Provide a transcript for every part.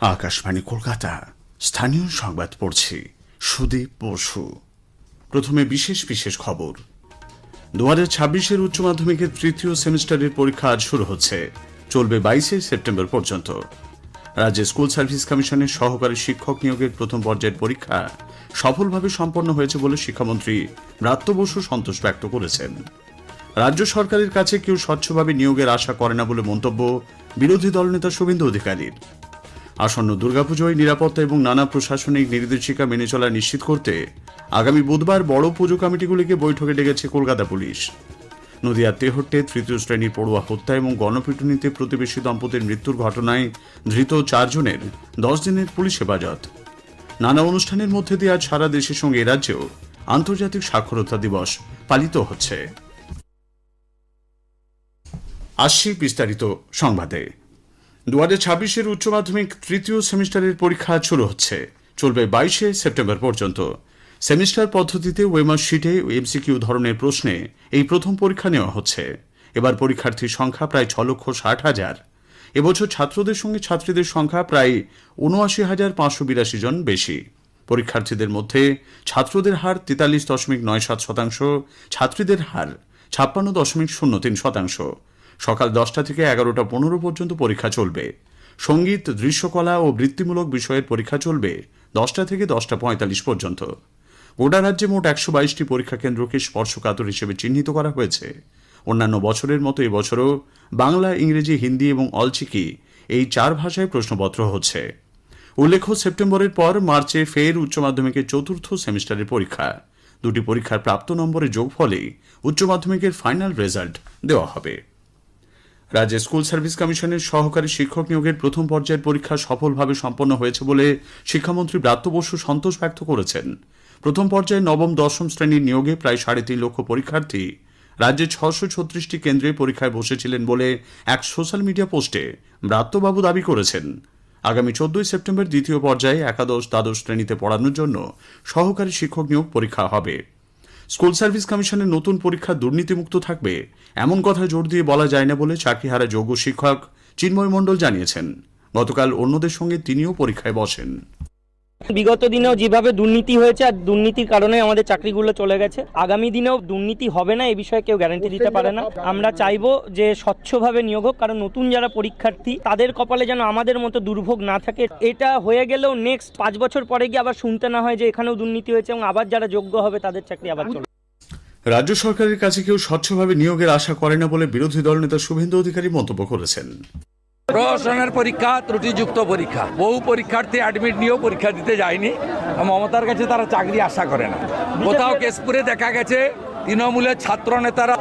আকাশবাণী, কলকাতা। স্থানীয় সংবাদ পড়ছি সুদীপ বসু। প্রথমে বিশেষ বিশেষ খবর। দু হাজার ছাব্বিশের উচ্চ মাধ্যমিকের তৃতীয় সেমিস্টারের পরীক্ষা আজ শুরু হচ্ছে। চলবে বাইশে সেপ্টেম্বর পর্যন্ত। রাজ্যে স্কুল সার্ভিস কমিশনের সহকারী শিক্ষক নিয়োগের প্রথম পর্যায়ের পরীক্ষা সফলভাবে সম্পন্ন হয়েছে বলে শিক্ষামন্ত্রী ব্রাত্য বসু সন্তোষ ব্যক্ত করেছেন। রাজ্য সরকারের কাছে কেউ স্বচ্ছভাবে নিয়োগের আশা করে না বলে মন্তব্য বিরোধী দলনেতা শুভেন্দু অধিকারীর। আসন্ন দুর্গাপুজোয় নিরাপত্তা এবং নানা প্রশাসনিক নির্দেশিকা মেনে চলা নিশ্চিত করতে আগামী বুধবার বড় পুজো কমিটিগুলিকে বৈঠকে ডেকেছে কলকাতা পুলিশ। নদিয়ার তেহট্টে তৃতীয় শ্রেণির পড়ুয়া হত্যা এবং গণপিটুনিতে প্রতিবেশী দম্পতির মৃত্যুর ঘটনায় ধৃত চারজনের দশ দিনের পুলিশ হেফাজত। নানা অনুষ্ঠানের মধ্যে দিয়ে আজ সারা দেশের সঙ্গে রাজ্যেও আন্তর্জাতিক সাক্ষরতা দিবস পালিত হচ্ছে। আসছি বিস্তারিত সংবাদে। দু হাজার ছাব্বিশের উচ্চ মাধ্যমিক তৃতীয় সেমিস্টারের পরীক্ষা শুরু হচ্ছে। চলবে বাইশে সেপ্টেম্বর পর্যন্ত। সেমিস্টার পদ্ধতিতে ওয়েমার শিটে এমসিকিউ ধরনের প্রশ্নে এই প্রথম পরীক্ষা নেওয়া হচ্ছে। এবার পরীক্ষার্থীর সংখ্যা প্রায় ছ লক্ষ ষাট হাজার। এবছর ছাত্রদের সঙ্গে ছাত্রীদের সংখ্যা প্রায় উনআশি হাজার পাঁচশো বিরাশি জন বেশি। পরীক্ষার্থীদের মধ্যে ছাত্রদের হার তেতাল্লিশ দশমিক নয় সাত শতাংশ, ছাত্রীদের হার ছাপ্পান্ন দশমিক শূন্য তিন শতাংশ। সকাল দশটা থেকে এগারোটা পনেরো পর্যন্ত পরীক্ষা চলবে। সংগীত, দৃশ্যকলা ও বৃত্তিমূলক বিষয়ের পরীক্ষা চলবে দশটা থেকে দশটা পঁয়তাল্লিশ পর্যন্ত। গোটা রাজ্যে মোট একশো বাইশটি পরীক্ষা কেন্দ্রকে স্পর্শকাতর হিসেবে চিহ্নিত করা হয়েছে। অন্যান্য বছরের মতো এবছরও বাংলা, ইংরেজি, হিন্দি এবং অলচিকি এই চার ভাষায় প্রশ্নপত্র হচ্ছে। উল্লেখ্য, সেপ্টেম্বরের পর মার্চে ফের উচ্চ মাধ্যমিকের চতুর্থ সেমিস্টারের পরীক্ষা। দুটি পরীক্ষার প্রাপ্ত নম্বরের যোগফলে উচ্চ মাধ্যমিকের ফাইনাল রেজাল্ট দেওয়া হবে। রাজ্যে স্কুল সার্ভিস কমিশনের সহকারী শিক্ষক নিয়োগের প্রথম পর্যায়ের পরীক্ষা সফলভাবে সম্পন্ন হয়েছে বলে শিক্ষামন্ত্রী ব্রাত্য বসু সন্তোষ ব্যক্ত করেছেন। প্রথম পর্যায়ে নবম, দশম শ্রেণির নিয়োগে প্রায় সাড়ে তিন লক্ষ পরীক্ষার্থী রাজ্যে ছশো ছত্রিশটি কেন্দ্রে পরীক্ষায় বসেছিলেন বলে এক সোশ্যাল মিডিয়া পোস্টে ব্রাত্যবাবু দাবি করেছেন। আগামী চোদ্দই সেপ্টেম্বর দ্বিতীয় পর্যায়ে একাদশ, দ্বাদশ শ্রেণীতে পড়ানোর জন্য সহকারী শিক্ষক নিয়োগ পরীক্ষা হবে। স্কুল সার্ভিস কমিশনের নতুন পরীক্ষা দুর্নীতিমুক্ত থাকবে। এমন কথা জোর দিয়ে বলা যায় না বলে চাকরিহারা যোগ্য শিক্ষক চিন্ময় মণ্ডল জানিয়েছেন। গতকাল অন্যদের সঙ্গে তিনিও পরীক্ষায় বসেন। বিগত দিনেও যেভাবে দুর্নীতি হয়েছে আর দুর্নীতির কারণে আমাদের চাকরিগুলো চলে গেছে আগামী দিনেও দুর্নীতি হবে না এ বিষয়ে কেউ গ্যারান্টি দিতে পারে না। আমরা চাইব যে স্বচ্ছভাবে নিয়োগ হোক কারণ নতুন যারা পরীক্ষার্থী তাদের কপালে যেন আমাদের মতো দুর্ভোগ না থাকে। এটা হয়ে গেলেও নেক্সট পাঁচ বছর পরে গিয়ে আবার শুনতে না হয় যে এখানেও দুর্নীতি হয়েছে এবং আবার যারা যোগ্য হবে তাদের চাকরি আবার চলবে। রাজ্য সরকারের কাছে কেউ স্বচ্ছভাবে নিয়োগের আশা করে না বলে বিরোধী দলনেতা শুভেন্দু অধিকারী মন্তব্য করেছেন। প্রহসনের পরীক্ষা ত্রুটিযুক্ত পরীক্ষা। বহু পরীক্ষার্থী অ্যাডমিট নিয়েও পরীক্ষা দিতে যায়নি। মমতার কাছে তারা চাকরি আশা করে না। কোথাও কেশপুরে দেখা গেছে তৃণমূলের ছাত্র নেতারা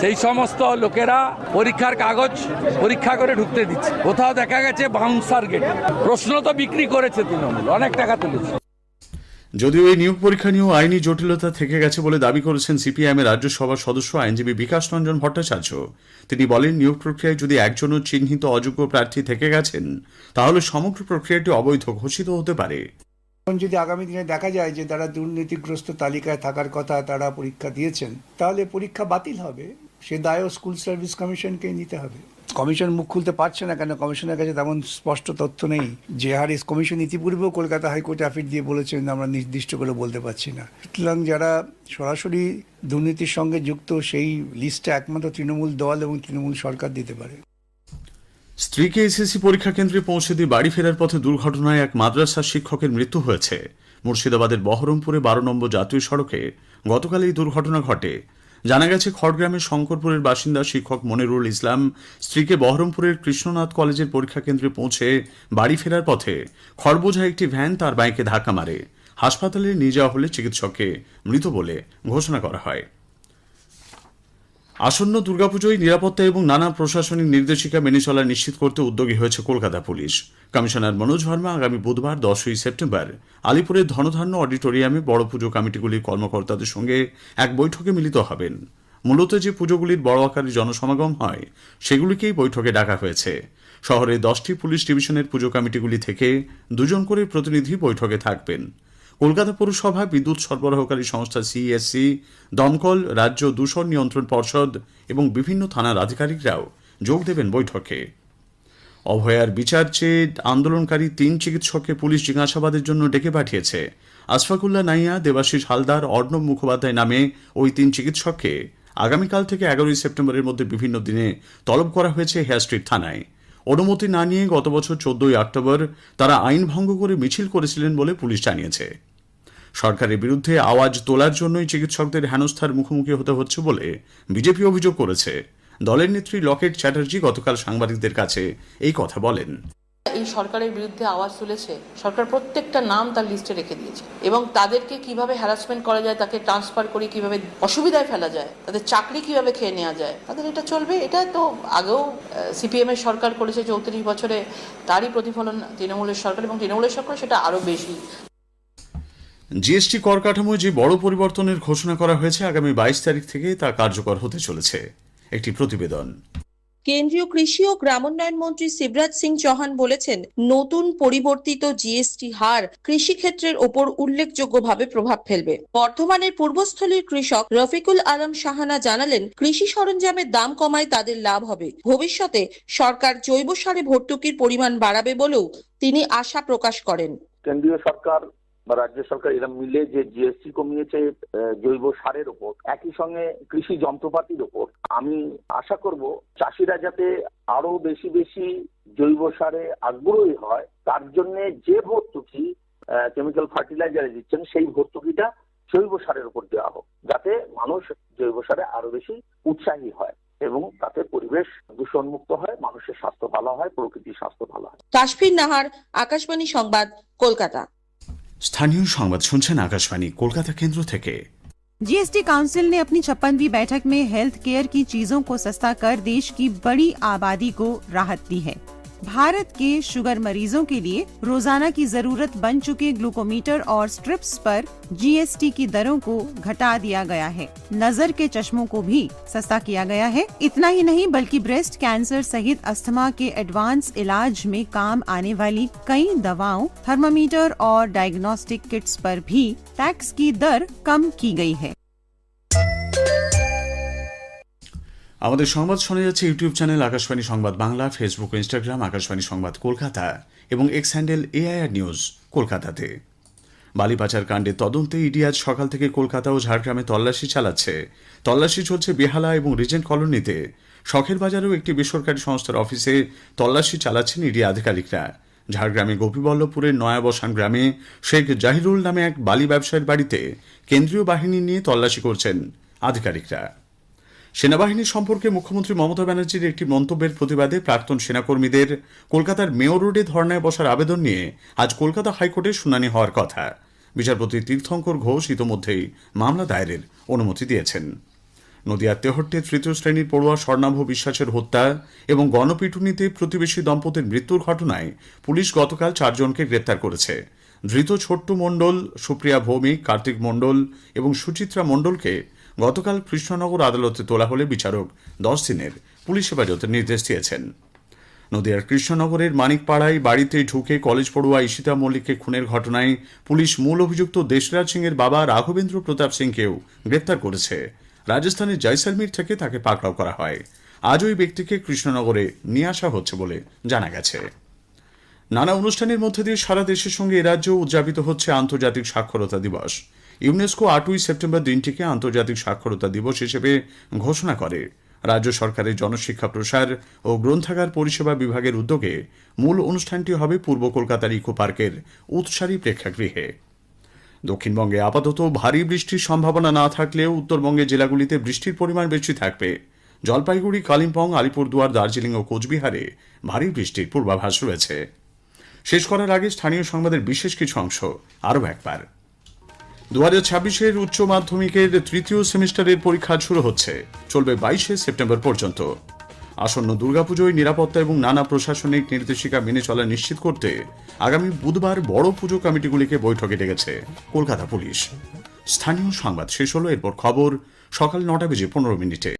সেই সমস্ত লোকেরা পরীক্ষার কাগজ পরীক্ষা করে ঢুকতে দিচ্ছে। কোথাও দেখা গেছে বাউন্সার গেট প্রশ্ন তো বিক্রি করেছে তৃণমূল অনেক টাকা তুলেছে। যদিও এই নিয়োগ পরীক্ষা নিয়েও আইনি জটিলতা থেকে গেছে বলে দাবি করেছেন সিপিআইএম এর রাজ্যসভার সদস্য আইনজীবী বিকাশ রঞ্জন ভট্টাচার্য। তিনি বলেন, নিয়োগ প্রক্রিয়ায় যদি একজনও চিহ্নিত অযোগ্য প্রার্থী থেকে গেছেন, তাহলে সমগ্র প্রক্রিয়াটি অবৈধ, ঘোষিত হতে পারে। এখন যদি আগামী দিনে দেখা যায় যে তারা দুর্নীতিগ্রস্ত তালিকায় থাকার কথা তারা পরীক্ষা দিয়েছেন, তাহলে পরীক্ষা বাতিল হবে। সে দায়ও স্কুল সার্ভিস কমিশনকেই নিতে হবে। কমিশন মুখ খুলতে পারছে না কেন? কমিশনের কাছে তেমন স্পষ্ট তথ্য নেই। যে হারে কমিশন ইতিপূর্বেও কলকাতা হাইকোর্টে অ্যাফিড দিয়ে বলেছেন, আমরা নির্দিষ্ট করে বলতে পারছি না। সুতরাং যারা সরাসরি দুর্নীতির সঙ্গে যুক্ত, সেই লিস্টটা একমাত্র তৃণমূল দল এবং তৃণমূল সরকার দিতে পারে। স্ত্রীকে এসএসসি পরীক্ষা কেন্দ্রে পৌঁছে দিয়ে বাড়ি ফেরার পথে দুর্ঘটনায় এক মাদ্রাসার শিক্ষকের মৃত্যু হয়েছে। মুর্শিদাবাদের বহরমপুরে বারো নম্বর জাতীয় সড়কে গতকাল এই দুর্ঘটনা ঘটে। জানা গেছে, খড়গ্রামের শঙ্করপুরের বাসিন্দা শিক্ষক মনিরুল ইসলাম স্ত্রীকে বহরমপুরের কৃষ্ণনাথ কলেজের পরীক্ষা কেন্দ্রে পৌঁছে বাড়ি ফেরার পথে খড়বোঝা একটি ভ্যান তার বাইকে ধাক্কা মারে। হাসপাতালে নিয়ে যাওয়া হলে চিকিৎসককে মৃত বলে ঘোষণা করা হয়। আসন্ন দুর্গাপুজোয় নিরাপত্তা এবং নানা প্রশাসনিক নির্দেশিকা মেনে চলা নিশ্চিত করতে উদ্যোগী হয়েছে কলকাতা পুলিশ। কমিশনার মনোজ ভার্মা আগামী বুধবার, দশই সেপ্টেম্বর আলিপুরের ধনধান্য অডিটোরিয়ামে বড় পুজো কমিটিগুলির কর্মকর্তাদের সঙ্গে এক বৈঠকে মিলিত হবেন। মূলত যে পুজোগুলির বড় আকারে জনসমাগম হয়, সেগুলিকেই বৈঠকে ডাকা হয়েছে। শহরে দশটি পুলিশ ডিভিশনের পুজো কমিটিগুলি থেকে দুজন করে প্রতিনিধি বৈঠকে থাকবেন। কলকাতা পৌরসভা বিদ্যুৎ সরবরাহকারী সংস্থা সিএসসি দমকল, রাজ্য দূষণ নিয়ন্ত্রণ পর্ষদ এবং বিভিন্ন থানার আধিকারিকরাও যোগ দেবেন বৈঠকে। অভয়ার বিচার চেয়ে আন্দোলনকারী তিন চিকিৎসককে পুলিশ জিজ্ঞাসাবাদের জন্য ডেকে পাঠিয়েছে। আশফাকুল্লাহ নাইয়া, দেবাশিস হালদার, অর্ণব মুখোপাধ্যায় নামে ওই তিন চিকিৎসককে আগামীকাল থেকে এগারোই সেপ্টেম্বরের মধ্যে বিভিন্ন দিনে তলব করা হয়েছে হেয়ার স্ট্রিট থানায়। অনুমতি না নিয়ে গত বছর চোদ্দই অক্টোবর তারা আইন ভঙ্গ করে মিছিল করেছিলেন বলে পুলিশ জানিয়েছে। সরকারের বিরুদ্ধে আওয়াজ তোলার জন্যই চিকিৎসকদের হেনস্থার মুখোমুখি হতে হচ্ছে বলে বিজেপি অভিযোগ করেছে। দলের নেত্রী লকেট চ্যাটার্জি গতকাল সাংবাদিকদের কাছে এই কথা বলেন। এই সরকারের বিরুদ্ধে আওয়াজ তুলেছে, সরকার প্রত্যেকটা নাম তার লিস্টে রেখে দিয়েছে এবং তাদেরকে কীভাবে হ্যারাসমেন্ট করা যায়, তাকে ট্রান্সফার করে কীভাবে অসুবিধায় ফেলা যায়, তাদের চাকরি কীভাবে খেয়ে নেওয়া যায়, তাদের এটা চলবে, এটা তো আগেও সিপিএম এর সরকার করেছে চৌত্রিশ বছরে, তারই প্রতিফলন তৃণমূলের সরকার এবং তৃণমূলের সরকার সেটা আরও বেশি জিএসটি কর কাঠামোয় যে বড় পরিবর্তনের ঘোষণা করা হয়েছে আগামী বাইশ তারিখ থেকে তা কার্যকর হতে চলেছে। একটি প্রতিবেদন। কেন্দ্রীয় কৃষি ও গ্রামোন্নয়ন মন্ত্রী শিবরাজ সিং চৌহান বলেছেন নতুন পরিবর্তিত জিএসটি হার কৃষিক্ষেত্রের ওপর উল্লেখযোগ্যভাবে প্রভাব ফেলবে। বর্ধমানের পূর্বস্থলীর কৃষক রফিকুল আলম সাহানা জানালেন কৃষি সরঞ্জামের দাম কমায় তাদের লাভ হবে। ভবিষ্যতে সরকার জৈব সারে ভর্তুকির পরিমাণ বাড়াবে বলেও তিনি আশা প্রকাশ করেন। কেন্দ্রীয় সরকার বা রাজ্য সরকার এরা মিলে যে জিএসটি কমিয়েছে জৈব সারের ওপর, একই সঙ্গে কৃষি যন্ত্রপাতির ওপর, আমি আশা করব চাষিরা যাতে আরও বেশি বেশি জৈব সারে আগ্রহী হয়, তার জন্য যে ভর্তুকি কেমিক্যাল ফার্টিলাইজারে দিচ্ছেন, সেই ভর্তুকিটা জৈব সারের উপর দেওয়া হোক, যাতে মানুষ জৈব সারে আরও বেশি উৎসাহী হয় এবং তাতে পরিবেশ দূষণমুক্ত হয়, মানুষের স্বাস্থ্য ভালো হয়, প্রকৃতির স্বাস্থ্য ভালো হয়। কাশ্মীর নাহার, আকাশবাণী সংবাদ, কলকাতা। স্থানীয় সংবাদ শুনছেন আকাশবাণী কলকাতা কেন্দ্র থেকে जीएसटी काउंसिल ने अपनी छप्पनवीं बैठक में हेल्थ केयर की चीजों को सस्ता कर देश की बड़ी आबादी को राहत दी है भारत के शुगर मरीजों के लिए रोज़ाना की ज़रूरत बन चुके ग्लूकोमीटर और स्ट्रिप्स पर जीएसटी की दरों को घटा दिया गया है। नज़र के चश्मों को भी सस्ता किया गया है। इतना ही नहीं, बल्कि ब्रेस्ट कैंसर सहित अस्थमा के एडवांस इलाज में काम आने वाली कई दवाओं, थर्मामीटर और डायग्नोस्टिक किट्स पर भी टैक्स की दर कम की गई है। আমাদের সংবাদ শোনা যাচ্ছে YouTube channel Akashvani Sangbad Bangla Facebook ও ইনস্টাগ্রাম আকাশবাণী সংবাদ কলকাতা এবং এক্স হ্যান্ডেল এআইআর নিউজ কলকাতাতে। বালি পাচার কাণ্ডের তদন্তে ইডি আজ সকাল থেকে কলকাতা ও ঝাড়গ্রামে তল্লাশি চালাচ্ছে। তল্লাশি চলছে বেহালা এবং রিজেন্ট কলোনিতে। শখের বাজারেও একটি বেসরকারি সংস্থার অফিসে তল্লাশি চালাচ্ছেন ইডি আধিকারিকরা। ঝাড়গ্রামে গোপীবল্লভপুরের নয়াবসান গ্রামে শেখ জাহিরুল নামে এক বালি ব্যবসায়ীর বাড়িতে কেন্দ্রীয় বাহিনী নিয়ে তল্লাশি করছেন আধিকারিকরা। সেনাবাহিনী সম্পর্কে মুখ্যমন্ত্রী মমতা ব্যানার্জির একটি মন্তব্যের প্রতিবাদে প্রাক্তন সেনাকর্মীদের কলকাতার মেয়র রোডে ধর্নায় বসার আবেদন নিয়ে আজ কলকাতা হাইকোর্টে শুনানি হওয়ার কথা। বিচারপতি তীর্থঙ্কর ঘোষ ইতোমধ্যেই মামলা দায়েরের অনুমতি দিয়েছেন। নদিয়ার তেহট্টে তৃতীয় শ্রেণির পড়ুয়া স্বর্ণাভ বিশ্বাসের হত্যা এবং গণপিটুনিতে প্রতিবেশী দম্পতির মৃত্যুর ঘটনায় পুলিশ গতকাল চারজনকে গ্রেপ্তার করেছে। ধৃত ছোট্ট মণ্ডল সুপ্রিয়া ভৌমিক, কার্তিক মণ্ডল এবং সুচিত্রা মণ্ডলকে গতকাল কৃষ্ণনগর আদালতে তোলা হলে বিচারক দশ দিনের পুলিশ হেফাজতের নির্দেশ দিয়েছেন। নদিয়ার কৃষ্ণনগরের মানিকপাড়ায় বাড়িতে ঢুকে কলেজ পড়ুয়া ঈশিতা মল্লিককে খুনের ঘটনায় পুলিশ মূল অভিযুক্ত দেশরাজ সিং এর বাবা রাঘবেন্দ্র প্রতাপ সিংকেও গ্রেপ্তার করেছে। রাজস্থানের জয়সালমীর থেকে তাকে পাকড়াও করা হয়। আজ ওই ব্যক্তিকে কৃষ্ণনগরে নিয়ে আসা হচ্ছে বলে জানা গেছে। নানা অনুষ্ঠানের মধ্যে দিয়ে সারা দেশের সঙ্গে এ উদযাপিত হচ্ছে আন্তর্জাতিক সাক্ষরতা দিবস। ইউনেস্কো আটই সেপ্টেম্বর দিনটিকে আন্তর্জাতিক সাক্ষরতা দিবস হিসেবে ঘোষণা করে। রাজ্য সরকারের জনশিক্ষা প্রসার ও গ্রন্থাগার পরিষেবা বিভাগের উদ্যোগে মূল অনুষ্ঠানটি হবে পূর্ব কলকাতার ইকো পার্কের উৎসারী প্রেক্ষাগৃহে। দক্ষিণবঙ্গে আপাতত ভারী বৃষ্টির সম্ভাবনা না থাকলেও উত্তরবঙ্গের জেলাগুলিতে বৃষ্টির পরিমাণ বেশি থাকবে। জলপাইগুড়ি, কালিম্পং, আলিপুরদুয়ার, দার্জিলিং ও কোচবিহারে ভারী বৃষ্টির পূর্বাভাস রয়েছে। শেষ করার আগে স্থানীয় সংবাদের বিশেষ কিছু অংশ আরও একবার। দু হাজার ছাব্বিশের উচ্চ মাধ্যমিকের তৃতীয় সেমিস্টারের পরীক্ষা শুরু হচ্ছে। চলবে বাইশে সেপ্টেম্বর পর্যন্ত। আসন্ন দুর্গাপুজোয় নিরাপত্তা এবং নানা প্রশাসনিক নির্দেশিকা মেনে চলা নিশ্চিত করতে আগামী বুধবার বড় পুজো কমিটিগুলিকে বৈঠকে ডেকেছে কলকাতা পুলিশ। স্থানীয় সংবাদ শেষ হলো, এরপর খবর সকাল নটা বেজে পনেরো মিনিটে।